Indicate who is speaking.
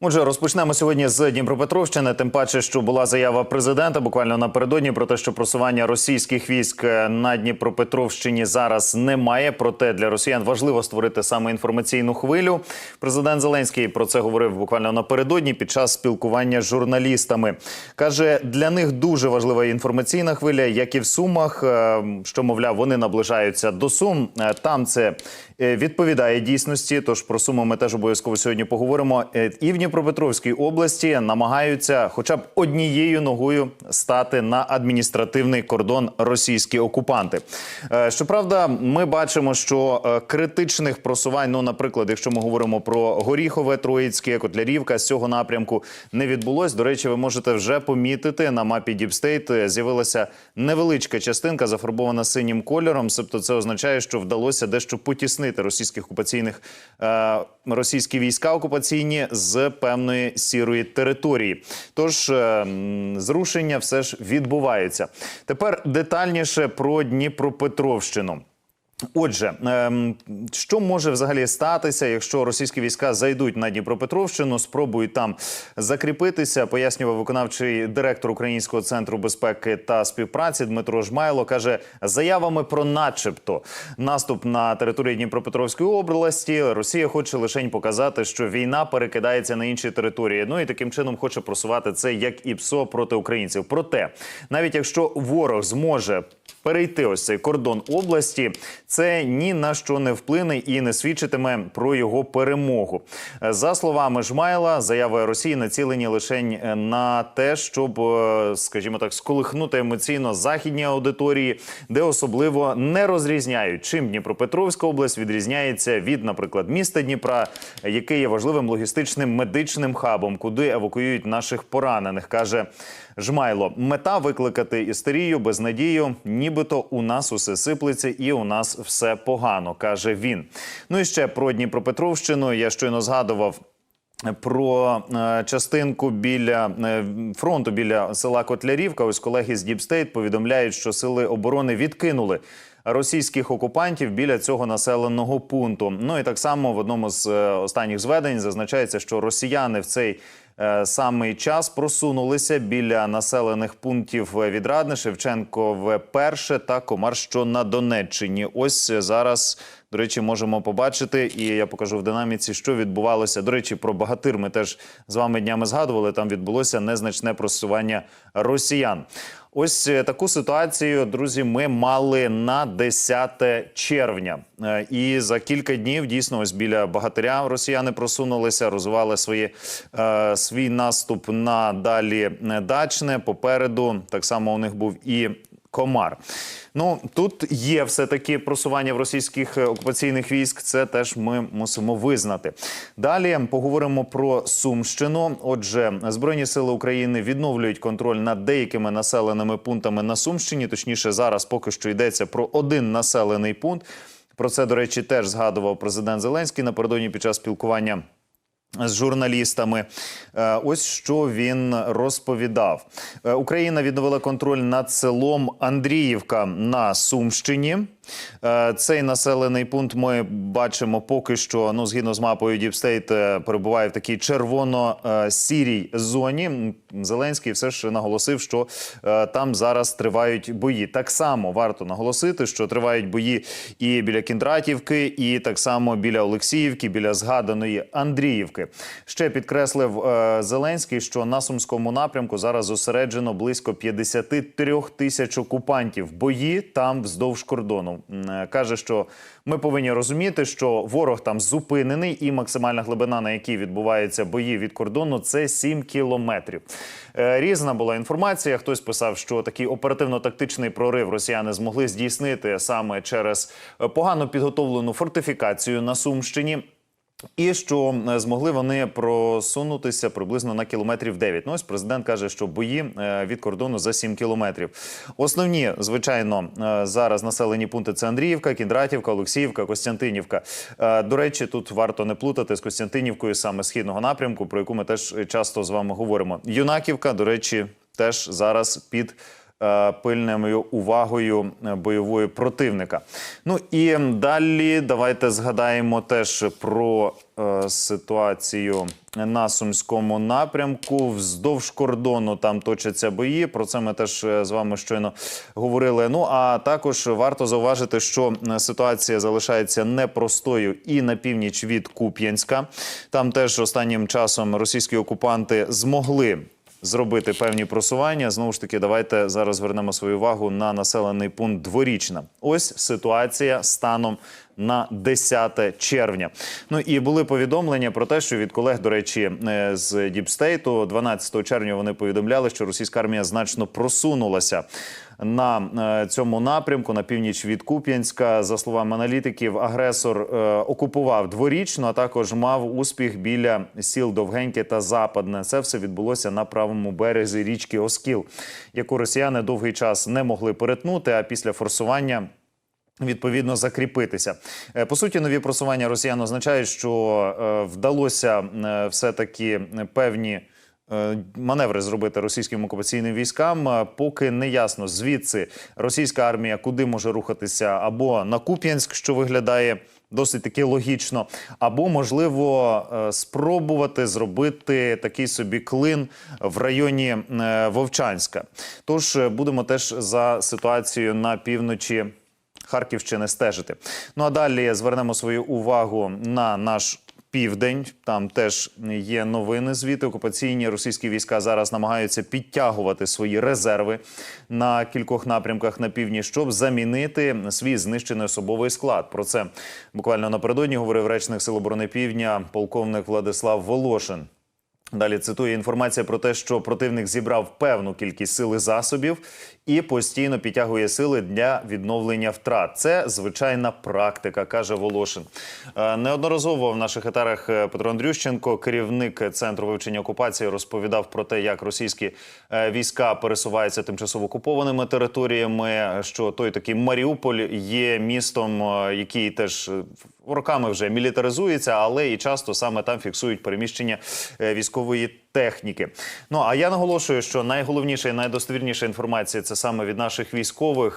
Speaker 1: Отже, розпочнемо сьогодні з Дніпропетровщини. Тим паче, що була заява президента буквально напередодні про те, що просування російських військ на Дніпропетровщині зараз немає. Проте для росіян важливо створити саме інформаційну хвилю. Президент Зеленський про це говорив буквально напередодні під час спілкування з журналістами. каже, для них дуже важлива інформаційна хвиля, як і в Сумах. е, Що мовляв, вони наближаються до Сум. Е, Там це е, відповідає дійсності. Тож про Суми ми теж обов'язково сьогодні поговоримо. І в Дніпропетровській області намагаються, хоча б однією ногою, стати на адміністративний кордон російські окупанти. Е, Щоправда, ми бачимо, що е, критичних просувань, ну, наприклад, якщо ми говоримо про Горіхове, Троїцьке, Котлярівка, з цього напрямку не відбулось. До речі, ви можете вже помітити на мапі Діпстейт з'явилася невеличка частинка, зафарбована синім кольором. Тобто, це означає, що вдалося дещо потіснити російських окупаційних е, російські війська окупаційні з певної сірої території. Тож е, зрушення все ж відбуваються. Тепер детальніше про Дніпропетровщину. Отже, ем, що може взагалі статися, якщо російські війська зайдуть на Дніпропетровщину, спробують там закріпитися? Пояснював виконавчий директор Українського центру безпеки та співпраці Дмитро Жмайло. каже, заявами про, начебто, наступ на території Дніпропетровської області. Росія хоче лише показати, що війна перекидається на інші території. Ну і таким чином хоче просувати це як ІПСО проти українців. Проте, навіть якщо ворог зможе перейти ось цей кордон області, це ні на що не вплине і не свідчитиме про його перемогу. Е, За словами Жмайла, заяви Росії націлені лише на те, щоб, е, скажімо так, сколихнути емоційно західні аудиторії, де особливо не розрізняють, чим Дніпропетровська область відрізняється від, наприклад, міста Дніпра, яке є важливим логістичним медичним хабом, куди евакуюють наших поранених, каже. Жмайло, мета викликати істерію, безнадію, нібито у нас усе сиплеться і у нас все погано, каже він. Ну і ще про Дніпропетровщину. Я щойно згадував. Про е, частинку біля е, фронту біля села Котлярівка. Ось колеги з Діпстейт повідомляють, що сили оборони відкинули російських окупантів біля цього населеного пункту. Ну і так само в одному з е, останніх зведень зазначається, що росіяни в цей е, самий час просунулися біля населених пунктів Відрадне, Шевченкове перше та Комар, що на Донеччині. Ось зараз. До речі, можемо побачити, і я покажу в динаміці, що відбувалося. До речі, про багатир ми теж з вами днями згадували. Там відбулося незначне просування росіян. Ось е, таку ситуацію, друзі, ми мали на 10 червня. Е, І за кілька днів дійсно ось біля багатиря росіяни просунулися, розвивали свої, свій наступ на далі дачне. Попереду так само у них був і Комар. Ну тут є все таки просування в російських е, окупаційних військ. Це теж ми мусимо визнати. Далі поговоримо про Сумщину. Отже, збройні сили України відновлюють контроль над деякими населеними пунктами на Сумщині. Точніше, зараз поки що йдеться про один населений пункт. Про це, до речі, теж згадував президент Зеленський напередодні під час спілкування з журналістами. Е, Ось що він розповідав. Е, Україна відновила контроль над селом Андріївка на Сумщині. Е, Цей населений пункт ми бачимо поки що, ну згідно з мапою Діпстейт, перебуває в такій червоно-сірій зоні. Зеленський все ж наголосив, що е, там зараз тривають бої. Так само варто наголосити, що тривають бої і біля Кіндратівки, і так само біля Олексіївки, біля згаданої Андріївки. Ще підкреслив е, Зеленський, що на сумському напрямку зараз зосереджено близько 53 тисяч окупантів. Бої там вздовж кордону. Е, Каже, що ми повинні розуміти, що ворог там зупинений, і максимальна глибина, на якій відбуваються бої від кордону, це 7 кілометрів. Е, Різна була інформація. Хтось писав, що такий оперативно-тактичний прорив росіяни змогли здійснити саме через е, погано підготовлену фортифікацію на Сумщині. І що е, змогли вони просунутися приблизно на кілометрів 9. Ну ось президент каже, що бої е, від кордону за 7 кілометрів. Основні, звичайно, е, зараз населені пункти це Андріївка, Кіндратівка, Олексіївка, Костянтинівка. До речі, тут варто не плутати з Костянтинівкою саме східного напрямку, про яку ми теж часто з вами говоримо. Юнаківка, до речі, теж зараз під пильною увагою е, бойової противника. Ну і далі давайте згадаємо теж про е, ситуацію на сумському напрямку. Вздовж кордону там точаться бої. Про це ми теж е, з вами щойно говорили. Ну а також варто зауважити, що е, ситуація залишається непростою і на північ від Куп'янська. Там теж останнім часом російські окупанти змогли. Зробити певні просування. Знову ж таки, давайте зараз звернемо свою увагу на населений пункт Дворічна. Ось ситуація станом на 10 червня. Ну і були повідомлення про те, що від колег, до речі, е, з Діпстейту 12 червня вони повідомляли, що російська армія значно просунулася на е, цьому напрямку на північ від Куп'янська. За словами аналітиків, агресор е, окупував дворічну, а також мав успіх біля сіл Довгеньке та Западне. Це все відбулося на правому березі річки Оскіл, яку росіяни довгий час не могли перетнути. А після форсування. Відповідно, закріпитися Е, по суті, нові просування росіян означають, що вдалося все таки певні маневри зробити російським окупаційним військам. Е, Поки не ясно звідси російська армія куди може рухатися або на Куп'янськ, що виглядає. Досить таки логічно, або можливо е, спробувати зробити такий собі клин в районі е, Вовчанська. Тож е, будемо теж за ситуацією на півночі Харківщини стежити. Ну а далі звернемо свою увагу на наш. Південь там теж є новини. Звіти окупаційні російські війська зараз намагаються підтягувати свої резерви на кількох напрямках на півдні, щоб замінити свій знищений особовий склад. Про це буквально напередодні говорив речник Сил оборони Півдня, полковник Владислав Волошин. Далі цитує інформація про те, що противник зібрав певну кількість сил засобів і постійно підтягує сили для відновлення втрат. Це звичайна практика, каже Волошин. Е, Неодноразово в наших етарах е, Петро Андрющенко, керівник центру вивчення окупації, розповідав про те, як російські е, війська пересуваються тимчасово окупованими територіями. Що той такий Маріуполь є містом, який теж роками вже мілітаризується, але і часто саме там фіксують переміщення військової техніки. Ну а я наголошую, що найголовніша і найдостовірніша інформація це саме від наших військових.